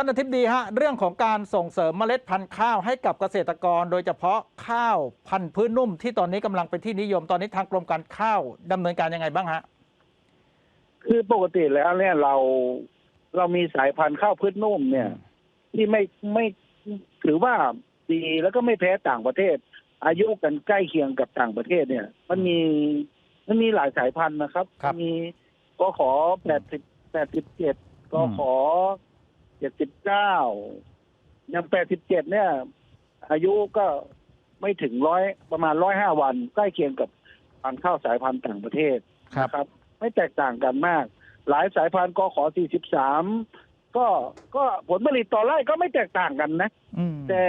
ท่านอธิบดีฮะเรื่องของการส่งเสริมเมล็ดพันธุ์ข้าวให้กับเกษตรกร โดยเฉพาะข้าวพันธุ์พื้นนุ่ม ที่ตอนนี้กำลังเป็นที่นิยมตอนนี้ทางกรมการข้าวดำเนินการยังไงบ้างฮะคือปกติแล้วเนี่ยเราเรามีสายพันธุ์ข้าวพืชนุ่มเนี่ย ที่ไม่ไม่ถือว่าดีแล้วก็ไม่แพ้ต่างประเทศ อายุกันใกล้เคียงกับต่างประเทศเนี่ย มันมีมันมีหลายสายพันธุ์นะครับครับมีกขอแปดสิบแปดสิบเจ็ดกขอ เจ็ดสิบเก้าอย่างแปดสิบเจ็ดเนี่ย อายุก็ไม่ถึงร้อยประมาณร้อยห้าวัน ใกล้เคียงกับพันธุ์ข้าวสายพันธุ์ต่างประเทศครับนะครับ ไม่แตกต่างกันมาก หลายสายพันธุ์กขอ43ก็ก็ผลผลิตต่อไร่ก็ไม่แตกต่างกันนะอืมแต่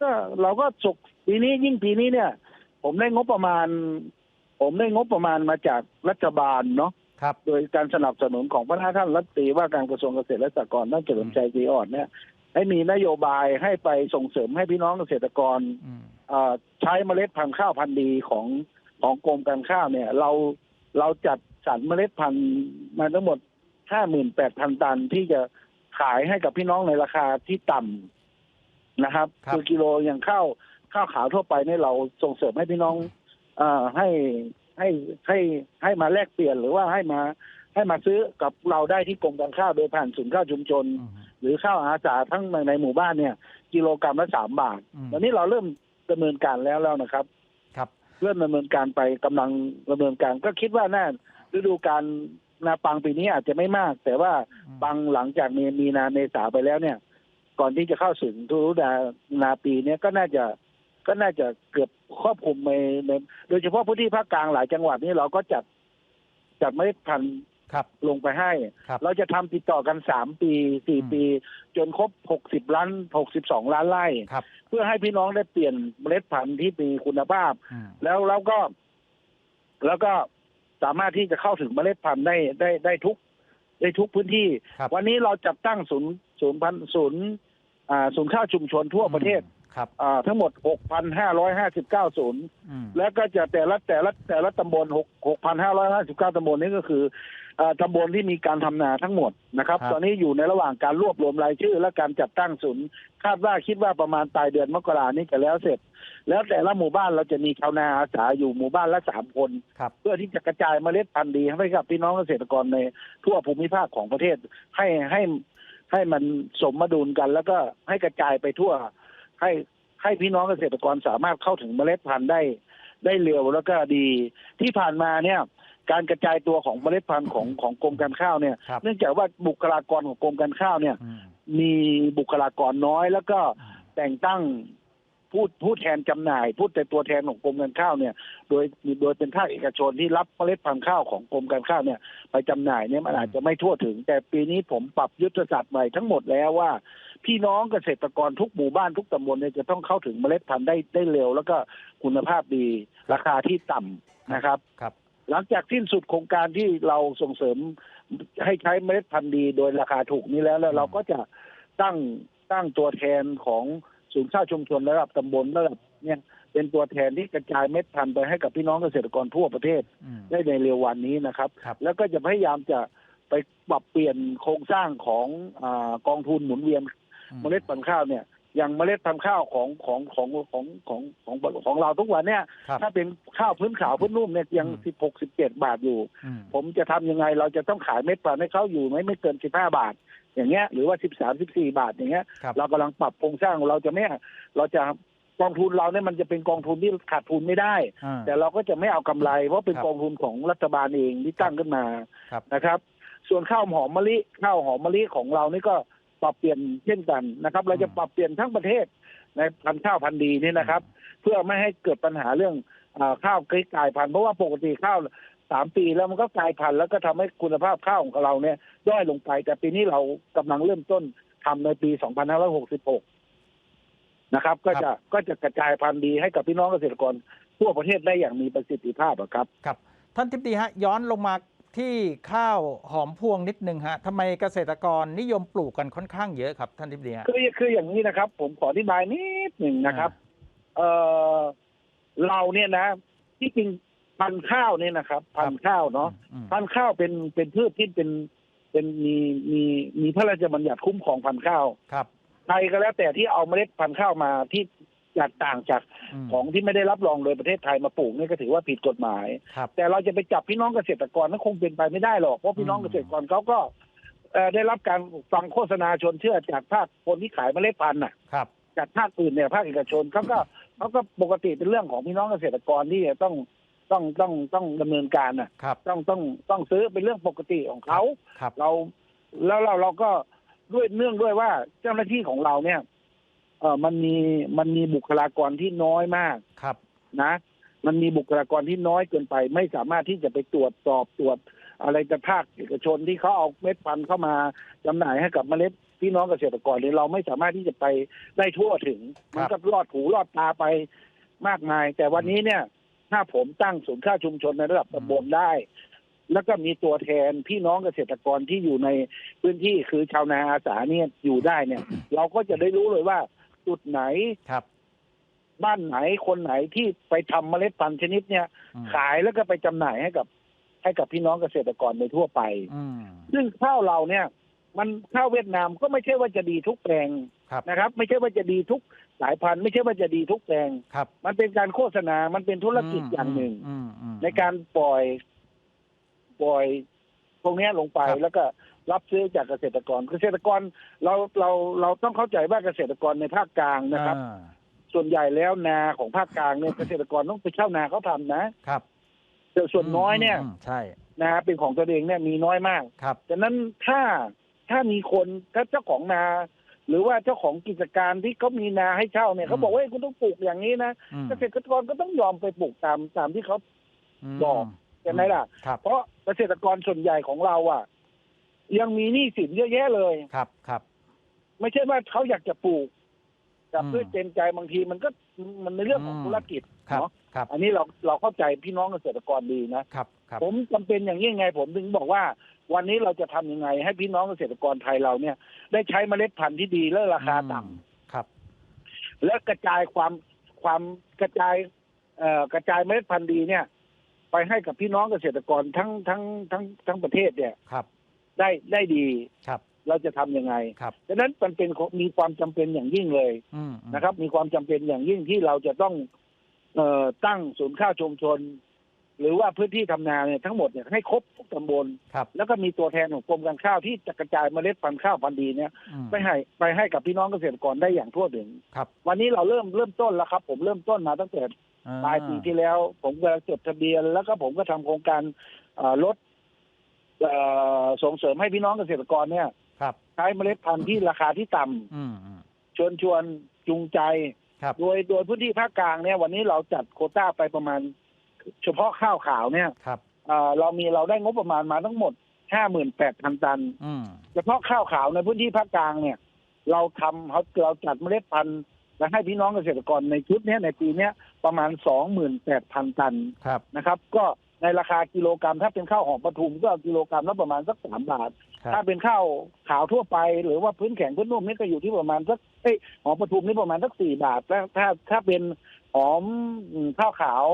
ก็เราก็สุกปีนี้ยิ่งปีนี้เนี่ย ผมได้งบประมาณ ผมได้งบประมาณมาจากรัฐบาลเนาะ ครับโดยการสนับสนุนของพระท่านรัฐมนตรีว่าการกระทรวงเกษตรและสหกรณ์ท่านเฉลิมชัยศรีอ่อนเนี่ยให้มีนโยบายให้ไปส่งเสริมให้พี่น้องเกษตรกรอืมเอ่อใช้เมล็ดพันธุ์ข้าวพันธุ์ดีของของกรมการข้าวเนี่ย เราเราจัดสรรเมล็ดพันธุ์มาทั้งหมด58,000ตันที่จะขายให้กับพี่น้องในราคาที่ต่ำนะครับครับอกิโลอย่างข้าวข้าวขาวทั่วไปเนี่ยเราส่งเสริมให้พี่น้องเอ่อให้ ให้ให้ให้มาแลกเปลี่ยนหรือว่าให้มาให้มาซื้อกับเราได้ที่กรมการข้าวโดยผ่านศูนย์ข้าวชุมชนอืมหรือข้าวอาสาทั้งในหมู่บ้านเนี่ย กิโลกรัมละสามบาทอืมตอนนี้เราเริ่มดำเนินการแล้วแล้วนะครับ ครับเริ่มดำเนินการไปกำลังดำเนินการก็คิดว่าน่าฤดูการนาปังปีนี้อาจจะไม่มาก แต่ว่าอืมปังหลังจากมีมีนาเมษาไปแล้วเนี่ย ก่อนที่จะเข้าถึงฤดูนานาปีเนี้ยก็น่าจะก็น่าจะเกือบ ครอบคลุมในในโดยเฉพาะพื้นที่ภาคกลางหลายจังหวัดนี้เราก็จัดจัดเมล็ดพันธุ์ครับลงไปให้ ครับ เราจะทำติดต่อกันสามปีสี่อืม ปี จนครบหกสิบล้านหกสิบสองล้านไร่ ครับเพื่อให้พี่น้องได้เปลี่ยนเมล็ดพันธุ์ที่มีคุณภาพ อืม แล้วแล้วก็ แล้วก็สามารถที่จะเข้าถึงเมล็ดพันธุ์ได้ได้ได้ทุกได้ทุกพื้นที่ ครับ วันนี้เราจัดตั้งศูนย์ศูนย์พันศูนย์อ่าศูนย์ข้าวชุมชนทั่วประเทศ ครับอ่าทั้งหมด 6,559 ศูนย์อืมแล้วก็จะแต่ละแต่ละแต่ละตำบล6 6,559 ตำบลนี้ก็คืออ่าตำบลที่มีการทำนาทั้งหมดนะครับครับ ตอนนี้อยู่ในระหว่างการรวบรวมรายชื่อ และการจัดตั้งศูนย์คาดว่าคิดว่าประมาณปลายเดือนมกรานี้จะแล้วเสร็จ แล้วแต่ละหมู่บ้านเราจะมีชาวนาอาสาอยู่หมู่บ้านละสามคนครับเพื่อที่จะกระจายเมล็ดพันธุ์ดีให้กับพี่น้องเกษตรกรในทั่วภูมิภาคของประเทศให้ให้ให้มันสมดุลกัน แล้วก็ให้กระจายไปทั่ว ให้ให้พี่น้องเกษตรกรสามารถเข้าถึงเมล็ดพันธุ์ได้ ได้เร็วแล้วก็ดี ที่ผ่านมาเนี่ย การกระจายตัวของเมล็ดพันธุ์ของของกรมการข้าวเนี่ย ครับเนื่องจากว่าบุคลากรของกรมการข้าวเนี่ย อืมมีบุคลากรน้อย แล้วก็แต่งตั้งผู้ผู้แทนจำหน่าย ผู้แต่ตัวแทนของกรมการข้าวเนี่ย โดยโดยเป็นภาคเอกชนที่รับเมล็ดพันธุ์ข้าวของกรมการข้าวเนี่ย ไปจำหน่ายเนี่ยมันอาจจะไม่ทั่วถึง แต่ปีนี้ผมปรับยุทธศาสตร์ใหม่ทั้งหมดแล้วว่า พี่น้องเกษตรกรทุกหมู่บ้านทุกตำบลเนี่ยจะต้องเข้าถึงเมล็ดพันธุ์ได้ได้เร็ว แล้วก็คุณภาพดีราคาที่ต่ำนะครับครับ หลังจากสิ้นสุดโครงการที่เราส่งเสริมให้ใช้เมล็ดพันธุ์ดี โดยราคาถูกนี้แล้วแล้วเราก็จะตั้งตั้งตัวแทนของศูนย์ข้าวชุมชนระดับตำบลระดับเนี่ยเป็นตัวแทนที่กระจายเม็ดพันธุ์ไปให้กับพี่น้องเกษตรกรทั่วประเทศอืมได้ในเร็ววันนี้นะครับครับแล้วก็จะพยายามจะไปปรับเปลี่ยนโครงสร้างของอากองทุนหมุนเวียนอื เมล็ดพันธุ์ข้าวเนี่ยอย่างเมล็ดพันธุ์ข้าวของของของของของของของเราทุกวันเนี่ยครับถ้าเป็นข้าวพื้นขาวพื้นนุ่มเนี่ยยังอืมสิบหกสิบเจ็ดบาทอยู่อืมผมจะทำยังไงเราจะต้องขายเม็ดพันธุ์ให้เขาอยู่ไหมไม่เกินสิบห้าบาท อย่างเงี้ยหรือว่าสิบสามสิบสี่บาทอย่างเงี้ยครับเรากำลังปรับโครงสร้างเราจะไม่เราจะกองทุนเราเนี่ยมันจะเป็นกองทุนที่ขาดทุนไม่ได้อ่าแต่เราก็จะไม่เอากำไร เพราะเป็นครับกองทุนของรัฐบาลเองที่ตั้งขึ้นมาครับนะครับ ส่วนข้าวหอมมะลิข้าวหอมมะลิของเรานี่ก็ ปรับเปลี่ยนเช่นกันนะครับ เราจะปรับเปลี่ยนทั้งประเทศในพันธุ์ข้าวพันธุ์ดีนี่นะครับ เพื่อไม่ให้เกิดปัญหาเรื่องอาข้าวกกลายพันธุ์เพราะว่าปกติข้าวสามปีแล้วมันก็กลายพันธุ์แล้วก็ทำให้คุณภาพข้าวของเราเนี่ยด้อยลงไป แต่ปีนี้เรากำลังเริ่มต้นทำในปี 2566 นะครับ ก็จะก็จะกระจายพันธุ์ดีให้กับพี่น้องเกษตรกรทั่วประเทศได้อย่างมีประสิทธิภาพอะครับ ครับ ท่านทิบดีฮะย้อนลงมา ที่ข้าวหอมพวงนิดนึงฮะทำไมเกษตรกรนิยมปลูกกันค่อนข้างเยอะครับ ท่านทิบดีฮะคือคืออย่างนี้นะครับ ผมขออธิบายนิดหนึ่งนะครับ เออเราเนี่ยนะ ที่จริงพันธุ์ข้าวเนี่ยนะครับ พันธุ์ข้าวเนาะอืมพันธุ์ข้าวเป็นเป็นพืชที่เป็นเป็นมีมีมีพระราชบัญญัติคุ้มครองพันธุ์ข้าวครับใครก็แล้วแต่ที่เอาเมล็ดพันธุ์ข้าวมาที่ จากต่างจากมของที่ไม่ได้รับรองโดยประเทศไทยมาปลูกนี่ก็ถือว่าผิดกฎหมายครับแต่เราจะไปจับพี่น้องเกษตรกรนั้นคงเป็นไปไม่ได้หรอกเพราะพี่น้องอืมเกษตรกรเขาก็เอ่อได้รับการฟังโฆษณาชวนเชื่อจากภาคคนที่ขายเมล็ดพันธุ์น่ะครับจากภาคอื่นเนี่ยภาคเอกชนเขาก็เขาก็ปกติเป็นเรื่องของพี่น้องเกษตรกรที่จะต้องต้องต้องต้องดำเนินการน่ะครับต้องต้องต้องซื้อเป็นเรื่องปกติของเขาครับเราแล้วเราเราก็ด้วยเนื่องด้วยว่าเจ้าหน้าที่ของเราเนี่ยเออมันมีมันมีบุคลากรที่น้อยมากครับนะ มันมีบุคลากรที่น้อยเกินไป ไม่สามารถที่จะไปตรวจสอบตรวจอะไรจะภาคเอกชนที่เขาเอาเม็ดพันธุ์เข้ามาจำหน่ายให้กับเมล็ดพี่น้องเกษตรกรเนี่ยเราไม่สามารถที่จะไปได้ทั่วถึง มันก็ลอดหูลอดตาไปมากมาย แต่วันนี้เนี่ย ถ้าผมตั้งศูนย์ข้าวชุมชนในระดับตำบลได้ แล้วก็มีตัวแทนพี่น้องเกษตรกรที่อยู่ในพื้นที่คือชาวนาอาสาเนี่ยอยู่ได้เนี่ย เราก็จะได้รู้เลยว่า จุดไหนครับ บ้านไหนคนไหนที่ไปทำเมล็ดพันธุ์ชนิดเนี่ยอืม ขายแล้วก็ไปจำหน่ายให้กับ ให้กับพี่น้องเกษตรกรในทั่วไป อืมซึ่งข้าวเราเนี่ย มันข้าวเวียดนามก็ไม่ใช่ว่าจะดีทุกแปลงครับนะครับ ไม่ใช่ว่าจะดีทุกสายพันธุ์ ไม่ใช่ว่าจะดีทุกแปลง ครับมันเป็นการโฆษณา มันเป็นธุรกิจอย่างหนึ่งอืมอืม ในการปล่อย ปล่อย ตรงเนี้ยลงไปครับ แล้วก็ รับซื้อจากเกษตรกร เกษตรกรเราเราเราต้องเข้าใจว่าเกษตรกรในภาคกลางนะครับ อ่าส่วนใหญ่แล้วนาของภาคกลางเนี่ยเกษตรกรต้องไปเช่านาเขาทำนะครับแต่ส่วนน้อยเนี่ยมใช่นาเป็นของตัวเองเนี่ยมีน้อยมาก ครับ ดังนั้นถ้าถ้ามีคนถ้าเจ้าของนา หรือว่าเจ้าของกิจการที่เขามีนาให้เช่าเนี่ยเขาบอกว่าเฮ้ยคุณต้องปลูกอย่างนี้นะอืมเกษตรกรก็ต้องยอมไปปลูกตามตามที่เขามบอกใช่ไหมล่ะ ครับ เพราะเกษตรกรส่วนใหญ่ของเราอะ ยังมีหนี้สินเยอะแยะเลย ครับครับ ไม่ใช่ว่าเขาอยากจะปลูกแต่อืมด้วยเต็มใจบางทีมันก็มันในเรื่องของอืมธุรกิจครับเนาะครับอันนี้เราเราเข้าใจพี่น้องเกษตรกรดีนะครับครับ ผมจำเป็นอย่างยิ่งไงผมถึงบอกว่า วันนี้เราจะทำยังไง ให้พี่น้องเกษตรกรไทยเราเนี่ย ได้ใช้เมล็ดพันธุ์ที่ดีและราคาต่ำอืมครับ และกระจายความความกระจายเอ่อกระจายเมล็ดพันธุ์ดีเนี่ย ไปให้กับพี่น้องเกษตรกรทั้งทั้งทั้งทั้งประเทศเนี่ยครับ ได้ได้ดีครับ เราจะทำยังไงครับดังนั้นมันเป็นมีความจำเป็นอย่างยิ่งเลยอืมอืมนะครับ มีความจำเป็นอย่างยิ่งที่เราจะต้องเอ่อตั้งศูนย์ข้าวชุมชน หรือว่าพื้นที่ทำนาเนี่ยทั้งหมดเนี่ยให้ครบทุกตำบลครับแล้วก็มีตัวแทนของกรมการข้าวที่จะกระจายเมล็ดพันธุ์ข้าวพันธุ์ดีเนี่ยอืมไปให้ไปให้กับพี่น้องเกษตรกรได้อย่างทั่วถึงครับ วันนี้เราเริ่มเริ่มต้นแล้วครับ ผมเริ่มต้นมาตั้งแต่อ่ปลายปีที่แล้ว ผมก็จดทะเบียน แล้วก็ผมก็ทำโครงการเอ่อลด เอ่อส่งเสริมให้พี่น้องเกษตรกรเนี่ยครับ ใช้เมล็ดพันธุ์ที่ราคาที่ต่ำอืมอืม ชวนชวนจูงใจ ครับ โดยโดยพื้นที่ภาคกลางเนี่ยวันนี้เราจัดโควต้าไปประมาณ เฉพาะข้าวขาวเนี่ยครับ เอ่อเรามีเราได้งบประมาณมาทั้งหมดห้าหมื่นแปดพันตัน อืม เฉพาะข้าวขาวในพื้นที่ภาคกลางเนี่ย เราทำเราเราจัดเมล็ดพันธุ์และให้พี่น้องเกษตรกรในชุดเนี้ยในปีเนี้ยประมาณสองหมื่นแปดพันตันครับ นะครับ ก็ ในราคากิโลกรรัม ถ้าเป็นข้าวหอมปทุมก็กิโลกรรัมละประมาณสักสามบาท ครับ ถ้าเป็นข้าวขาวทั่วไป หรือว่าพื้นแข็งพื้นนุ่มนี่ก็อยู่ที่ประมาณสักเอ้ยหอมปทุมนี่ประมาณสักสี่บาทแล้วถ้าถ้าเป็นหอมอืมข้าวขาว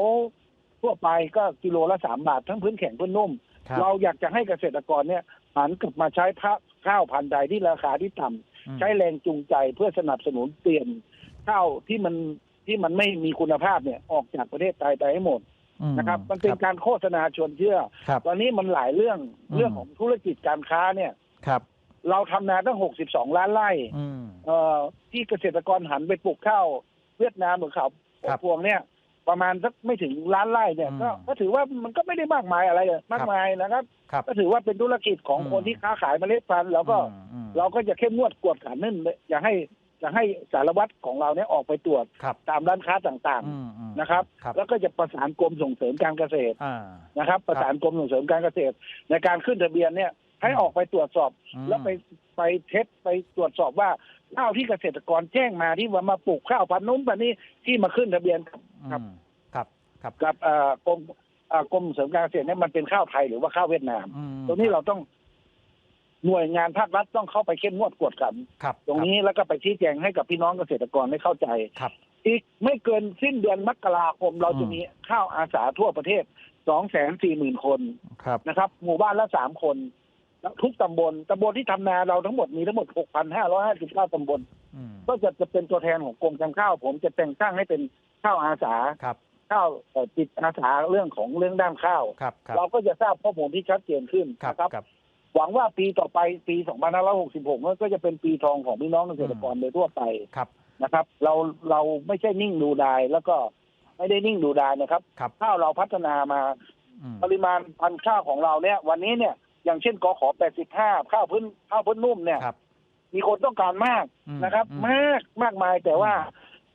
ทั่วไปก็กิโลละสามบาท ทั้งพื้นแข็งพื้นนุ่ม ครับเราอยากจะให้เกษตรกรเนี่ยหันกลับมาใช้ผ้าข้าวพันธุ์ใดที่ราคาที่ต่ำอืมใช้แรงจูงใจเพื่อสนับสนุนเปลี่ยนข้าวที่มันที่มันไม่มีคุณภาพเนี่ยออกจากประเทศไทยไปให้หมดอื นะครับ มันเป็นการโฆษณาชวนเชื่อครับตอนนี้มันหลายเรื่องอืมเรื่องของธุรกิจการค้าเนี่ยครับเราทำนาตั้ง 62 ล้านไร่อืมเอ่อที่เกษตรกรหันไปปลูกข้าวเวียดนามหรือข้าวครับพวงเนี่ย ประมาณสักไม่ถึงล้านไร่เนี่ยอืมก็ก็ถือว่ามันก็ไม่ได้มากมายอะไรเลยมากมายนะครับครับ ก็ถือว่าเป็นธุรกิจของอืมคนที่ค้าขายเมล็ดพันธุ์แล้วก็อืมอืมเราก็จะเข้มงวดกวดขันนั่นอย่าให้จะให้สารวัตรของเราเนี่ยออกไปตรวจครับตามร้านค้าต่างอืมอืมๆ นะครับ ครับแล้วก็จะประสานกรมส่งเสริมการเกษตรอ่า นะครับ ประสานกรมส่งเสริมการเกษตร ในการขึ้นทะเบียนเนี่ยให้อืมออกไปตรวจสอบ อืม แล้วไปไปเช็คไปตรวจสอบว่าข้าวที่เกษตรกรแจ้งมาที่ว่ามาปลูกข้าวพันธุ์นู้นพันธุ์นี้ที่มาขึ้นทะเบียนกับ ครับ อืมครับ ครับกับเอ่อกรมเอ่อกรมเสริมการเกษตรเนี่ยมันเป็นข้าวไทยหรือว่าข้าวเวียดนาม อืมตรงนี้เราต้องหน่วยงานภาครัฐต้องเข้าไปเข้มงวดกวดขันครับตรงนี้แล้วก็ไปชี้แจงให้กับพี่น้องเกษตรกรได้เข้าใจ ครับ อีกไม่เกินสิ้นเดือนมกราคม เราจะอืมมีข้าวอาสาทั่วประเทศสองแสนสี่หมื่นคนครับนะครับ หมู่บ้านละสามคนทุกตำบลตำบลที่ทำนาเราทั้งหมดมีทั้งหมด6,559ตำบลอืมก็จะจะเป็นตัวแทนของกรมการข้าว ผมจะแต่งตั้งให้เป็นข้าวอาสาครับข้าวเอ่อจิตอาสาเรื่องของเรื่องด้านข้าวครับครับเราก็จะทราบข้อมูลที่ชัดเจนขึ้นครับนะครับครับหวังว่าปีต่อไปปี 2566 ก็จะเป็นปีทองของพี่น้องเกษตรกรโดยทั่วไปครับ นะครับ เราเราไม่ใช่นิ่งดูดายแล้วก็ไม่ได้นิ่งดูดายนะครับครับข้าวเราพัฒนามาอืมปริมาณพันธุ์ข้าวของเราเนี่ย วันนี้เนี่ย อย่างเช่นกขอ85ข้าวพื้นข้าวพื้นนุ่มเนี่ยครับมีคนต้องการมากอืมนะครับอืมมากมากมายแต่ว่า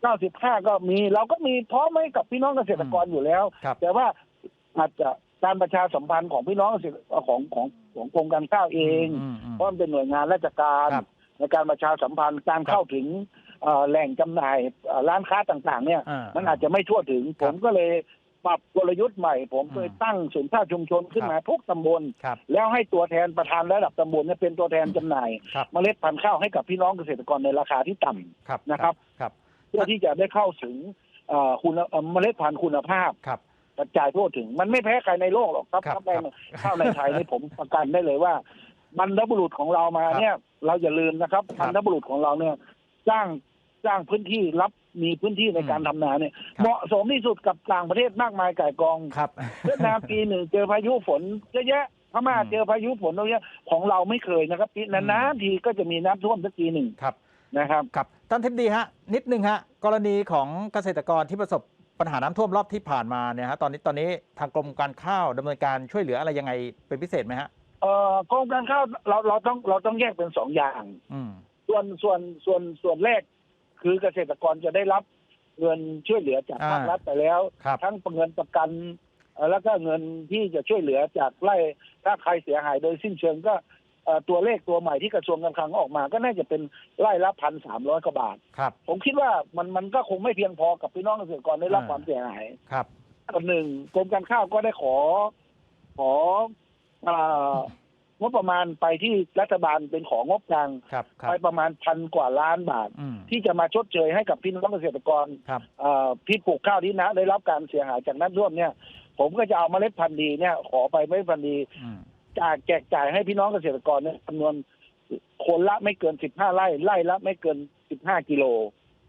95ก็มี เราก็มีพร้อมให้กับพี่น้องเกษตรกรอยู่แล้วครับแต่ว่าอาจจะการประชาสัมพันธ์ของพี่น้องเกษตรของของของกรมการข้าวเองมอืมเพราะมันเป็นหน่วยงานราชการครับในการประชาสัมพันธ์การเข้าถึงเอ่อ แหล่งจำหน่ายเอ่อร้านค้าต่างๆ เนี่ยอ่ามันอาจจะไม่ทั่วถึงครัผบมก็เลยปรับกลยุทธ์ใหม่ ผมเคยอืมตั้งศูนย์ข้าวชุมชนขึ้นครับมาทุกตำบลครับแล้วให้ตัวแทนประธานระดับตำบลเนี่ยเป็นตัวแทนจำหน่ายครับเมล็ดพันธุ์ข้าวให้กับพี่น้องเกษตรกรในราคาที่ต่ำครับนะครับครับเพื่อที่จะได้เข้าถึงเอ่อคุณเอ่อเมล็ดพันธุ์คุณภาพครับกระจายทั่วถึง มันไม่แพ้ใครในโลกหรอกครับครับถ้าในครับข้าวในไทยนี่ผมประกันได้เลยว่าบรรพบุรุษของเรามาครับเนี่ย เราอย่าลืมนะครับครับบรรพบุรุษของเราเนี่ยจ้าง จ้างพื้นที่รับมีพื้นที่ในการทำนาเนี่ยครับเหมาะสมที่สุดกับต่างประเทศมากมายก่ายกองครับเวียดนามปีหนึ่งเจอพายุฝนเยอะแยะพม่าอืมเจอพายุฝนตรงเนี้ยของเราไม่เคยนะครับปีนานๆทีก็จะมีน้ำท่วมสักทีหนึ่งครับนะครับครับท่านทิพดีฮะนิดนึงฮะกรณีของเกษตรกรที่ประสบปัญหาน้ำท่วมรอบที่ผ่านมาเนี่ยฮะตอนนี้ตอนนี้ทางกรมการข้าวดำเนินการช่วยเหลืออะไรยังไงเป็นพิเศษไหมฮะเอ่อกรมการข้าวเราเราต้องเราต้องแยกเป็นสองอย่างอืมส่วนส่วนส่วนส่วนแรก คือเกษตรกรจะได้รับเงินช่วยเหลือจากอ่าภาครัฐไปแล้ว ครับทั้งเงินประกันเอ่อแล้วก็เงินที่จะช่วยเหลือจากไล่ถ้าใครเสียหายโดยสิ้นเชิงก็เอ่อตัวเลขตัวใหม่ที่กระทรวงการคลังออกมา ก็น่าจะเป็นไล่ละพันสามร้อยกว่าบาท ครับ ผมคิดว่ามันมันก็คงไม่เพียงพอกับพี่น้องเกษตรกรได้รับอ่า ความเสียหายครับอันหนึ่งกรมการข้าวก็ได้ขอ ขอเอ่อ งบประมาณไปที่รัฐบาลเป็นของงบกลางครับครัไปบประมาณพันกว่าล้านบาท อืม ที่จะมาชดเชยให้กับพี่น้องเกษตรกรครับ เอ่อที่ปลูกข้าวที่นะได้รับการเสียหายจากน้ำท่วมเนี่ย ผมก็จะเอาเมล็ดพันธุ์ดีเนี่ยขอไปเมล็ดพันธุ์ดีอืมจ่ายแจกจ่ายให้พี่น้องเกษตรกรเนี่ยจำนวนคนละไม่เกิน15ไร่ไร่ละไม่เกิน15กิโล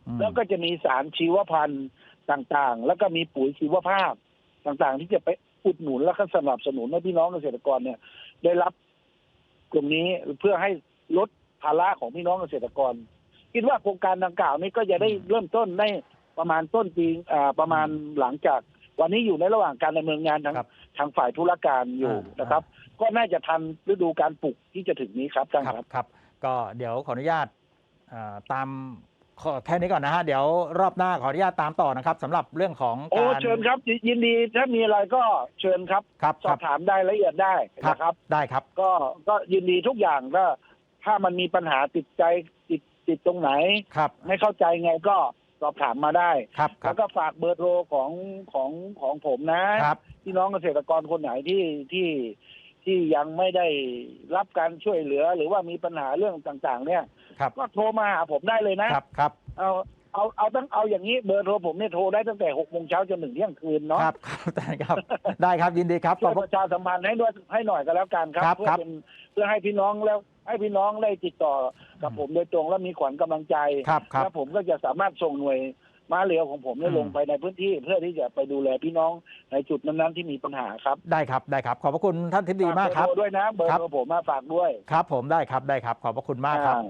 อืมแล้วก็จะมีสารชีวพันธุ์ต่างๆ แล้วก็มีปุ๋ยชีวภาพต่างๆ ที่จะไปอุดหนุนและก็สนับสนุนให้พี่น้องเกษตรกรเนี่ย ได้รับ ตรงนี้เพื่อให้ลดภาระของพี่น้องเกษตรกร คิดว่าโครงการดังกล่าวนี้ก็จะได้เริ่มต้นได้ประมาณต้นปีอ่าประมาณหลังจาก วันนี้อยู่ในระหว่างการดำเนินงานทางครับทางฝ่ายธุรการอยู่อ่านนะครับ ก็น่าจะทันฤดูการปลูกที่จะถึงนี้ครับท่านครับครับครับก็เดี๋ยวขออนุญาตอ่าตาม ขอแค่นี้ก่อนนะฮะ เดี๋ยวรอบหน้าขออนุญาตตามต่อนะครับสำหรับเรื่องของโอ้การ เชิญครับยยินดีถ้ามีอะไรก็เชิญครับ ครับสคอรับบถามได้ละเอียดได้นะครับ ได้ครับ ก็ก็ยินดีทุกอย่างก็ ถ้ามันมีปัญหาติดใจติดติดตรงไหน ครับ ไม่เข้าใจไงก็สอบถามมาได้ ครับ ครัแล้บ วก็ฝากเบอร์โทรของของของผมนะ ครับ พี่น้องเกษตรกรคนไหนที่ที่ที่ยังไม่ได้รับการช่วยเหลือ หรือว่ามีปัญหาเรื่องต่าง ๆ เนี่ย ครับ ก็โทรมาหาผมได้เลยนะครับครับ เอาเอาเอาตั้งเอาอย่างนี้เบอร์โทรผมเนี่ยโทรได้ตั้งแต่หกโมงเช้าจนถึงเที่ยงคืนเนาะครับครับได้ครับได้ครับยินดีครับขช่อวบยพประระ ชาสัมพันธ์ให้ด้วยให้หน่อยก็แล้วกันครับครับเพื่อครับ เป็นเพื่อให้พี่น้องแล้วให้พี่น้องได้ติดต่อกับผมโดยตรงแล้วมีขวัญกำลังใจ ครับครับ แล้วผมก็จะสามารถส่งหน่วยม้าเรือของผมเนี่ยอืม ลงไปในพื้นที่ เพื่อที่จะไปดูแลพี่น้องในจุดนั้นๆที่มีปัญหาครับได้ครับได้ครับ ขอบพระคุณท่านทิพดีมากครับ ฝเบอร์โทรด้วยนะเบอร์ครับ โทรผมมาฝากด้วยครับผมได้ครับได้ครับ ขอบพระคุณมากครับ อ่า